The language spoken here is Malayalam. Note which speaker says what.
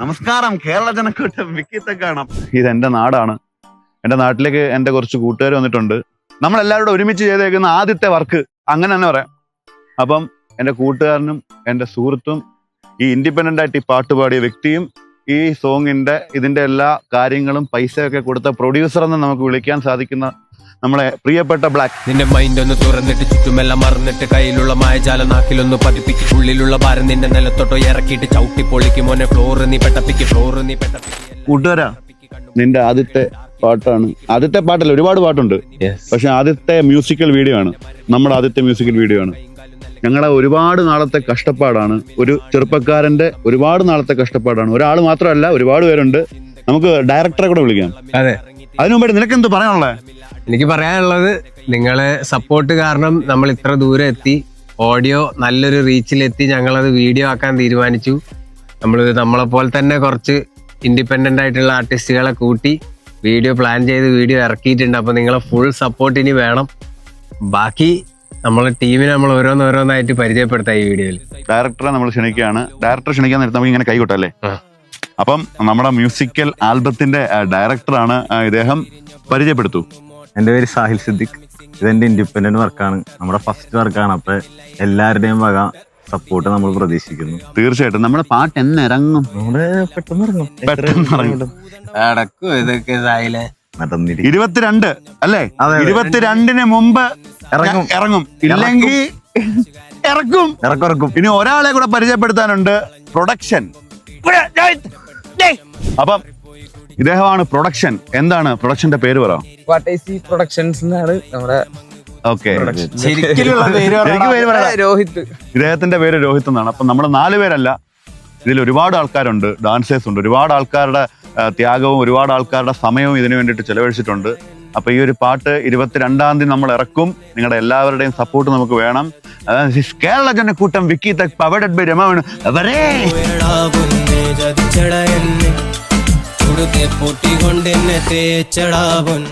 Speaker 1: നമസ്കാരം കേരള ജനക്കൂട്ടം വിക്കിത്തക്കാണ് ഇത് എന്റെ നാടാണ്. എന്റെ നാട്ടിലേക്ക് എന്റെ കുറച്ച് കൂട്ടുകാർ വന്നിട്ടുണ്ട്. നമ്മൾ എല്ലാവരോടും ഒരുമിച്ച് ചെയ്തേക്കുന്ന ആദ്യത്തെ വർക്ക് അങ്ങനെ തന്നെ പറയാം. അപ്പം എന്റെ കൂട്ടുകാരനും എന്റെ സുഹൃത്തും ഈ ഇൻഡിപെൻഡന്റ് ആയിട്ട് ഈ പാട്ട് പാടിയ വ്യക്തിയും ഈ സോങ്ങിന്റെ ഇതിന്റെ എല്ലാ കാര്യങ്ങളും പൈസയൊക്കെ കൊടുത്ത പ്രൊഡ്യൂസർ എന്ന് നമുക്ക് വിളിക്കാൻ സാധിക്കുന്ന നമ്മളെ പ്രിയപ്പെട്ട ബ്ലാക്ക്
Speaker 2: നിന്റെ മൈൻഡ് ഒന്ന് തുറന്നിട്ട് ചുറ്റുമെല്ലാം മറന്നിട്ട് കയ്യിലുള്ള മായജാല നാക്കിലൊന്ന് പതിപ്പിക്ക് ഉള്ളിലുള്ള ഭാരം നിന്റെ നിലത്തോട്ടോ ഇറക്കിയിട്ട് ചവിട്ടി പൊളിക്ക് മോനെ. ഫ്ലോറ് നീ പെട്ടപ്പിക്ക് ഫ്ലോറ് നീ പെട്ടപ്പിക്ക്.
Speaker 1: കൂട്ടുകാരാ നിന്റെ ആദ്യത്തെ പാട്ടാണ്. ആദ്യത്തെ പാട്ടല്ല ഒരുപാട് പാട്ടുണ്ട്. പക്ഷെ ആദ്യത്തെ മ്യൂസിക്കൽ വീഡിയോ ആണ്. നമ്മുടെ ആദ്യത്തെ മ്യൂസിക്കൽ വീഡിയോ ആണ്. ഞങ്ങളുടെ ഒരുപാട് നാളത്തെ കഷ്ടപ്പാടാണ്. ഒരു ചെറുപ്പക്കാരന്റെ ഒരുപാട് നാളത്തെ കഷ്ടപ്പാടാണ്. ഒരാൾ മാത്രമല്ല ഒരുപാട് പേരുണ്ട്. നമുക്ക് ഡയറക്ടറെ കൂടെ വിളിക്കാം.
Speaker 2: അതെ.
Speaker 1: അതിനു മുമ്പായിട്ട് നിനക്ക് എന്ത് പറയാനുള്ളത്
Speaker 2: എനിക്ക് പറയാനുള്ളത് നിങ്ങളെ സപ്പോർട്ട് കാരണം നമ്മൾ ഇത്ര ദൂരെ എത്തി. ഓഡിയോ നല്ലൊരു റീച്ചിലെത്തി ഞങ്ങളത് വീഡിയോ ആക്കാൻ തീരുമാനിച്ചു. നമ്മൾ നമ്മളെ പോലെ തന്നെ കുറച്ച് ഇൻഡിപെൻഡന്റ് ആയിട്ടുള്ള ആർട്ടിസ്റ്റുകളെ കൂട്ടി വീഡിയോ പ്ലാൻ ചെയ്ത് വീഡിയോ ഇറക്കിയിട്ടുണ്ട്. അപ്പൊ നിങ്ങളെ ഫുൾ സപ്പോർട്ട് ഇനി വേണം. ബാക്കി നമ്മളെ ടീമിനെ നമ്മൾ ഓരോന്നോരോന്നായിട്ട് പരിചയപ്പെടുത്താം ഈ വീഡിയോയിൽ.
Speaker 1: ഡയറക്ടറെ നമ്മൾ ക്ഷണിക്കുകയാണ്. ഡയറക്ടർ ക്ഷണിക്കാൻ നേരത്തെ നമുക്ക് ഇങ്ങനെ കൈകൊട്ടല്ലേ. അപ്പം നമ്മുടെ മ്യൂസിക്കൽ ആൽബത്തിന്റെ ഡയറക്ടറാണ് ഇദ്ദേഹം പരിചയപ്പെടുത്തു.
Speaker 3: എന്റെ പേര് സാഹിൽ സിദ്ദിഖ്. ഇതെന്റെ ഇൻഡിപെൻഡന്റ് വർക്കാണ്. നമ്മുടെ ഫസ്റ്റ് വർക്കാണ്. അപ്പൊ എല്ലാവരുടെയും വക സപ്പോർട്ട് നമ്മൾ പ്രതീക്ഷിക്കുന്നു.
Speaker 1: തീർച്ചയായിട്ടും. നമ്മുടെ പാട്ട് എന്നിറങ്ങും.
Speaker 3: നമ്മുടെ പെട്ടെന്ന് ഇറങ്ങും.
Speaker 1: പെട്ടെന്ന് ഇറങ്ങും.
Speaker 2: നടക്കും ഇതൊക്കെ
Speaker 1: ഇരുപത്തിരണ്ട് അല്ലേ. ഇരുപത്തിരണ്ടിന് മുമ്പ്
Speaker 3: ഇറങ്ങും.
Speaker 1: ഇറങ്ങും. ഇല്ലെങ്കിൽ ഇറക്കും.
Speaker 3: ഇറക്കും.
Speaker 1: ഇറക്കും ഇനി ഒരാളെ കൂടെ പരിചയപ്പെടുത്താനുണ്ട് പ്രൊഡക്ഷൻ. അപ്പം ഇദ്ദേഹമാണ് പ്രൊഡക്ഷൻ. എന്താണ്? പ്രൊഡക്ഷന്റെ പേര് പറ.
Speaker 4: പ്രൊഡക്ഷൻസ് എന്നാണ് നമ്മുടെ
Speaker 1: ഓക്കെ.
Speaker 2: ശരിക്കുള്ള പേര്
Speaker 1: എനിക്ക് പേര്
Speaker 4: രോഹിത്.
Speaker 1: ഇദ്ദേഹത്തിന്റെ പേര് രോഹിത് എന്നാണ്. അപ്പൊ നമ്മൾ നാല് പേരല്ല. ഇതിൽ ഒരുപാട് ആൾക്കാരുണ്ട്. ഡാൻസേഴ്സ് ഉണ്ട്. ഒരുപാട് ആൾക്കാരുടെ ത്യാഗവും ഒരുപാട് ആൾക്കാരുടെ സമയവും ഇതിനു വേണ്ടിയിട്ട് ചെലവഴിച്ചിട്ടുണ്ട്. അപ്പൊ ഈ ഒരു പാട്ട് ഇരുപത്തിരണ്ടാം തീയതി നമ്മൾ ഇറക്കും. നിങ്ങളുടെ എല്ലാവരുടെയും സപ്പോർട്ട് നമുക്ക് വേണം. കേരള ജനക്കൂട്ടം വിക്കി തക് പവഡഡ് ബൈ രമ അവരേ!
Speaker 5: ചതിച്ചട എന്നെ ചുടുത്തെ പൊട്ടിക്കൊണ്ടെന്നെ തേച്ചടാ പൊന്നെ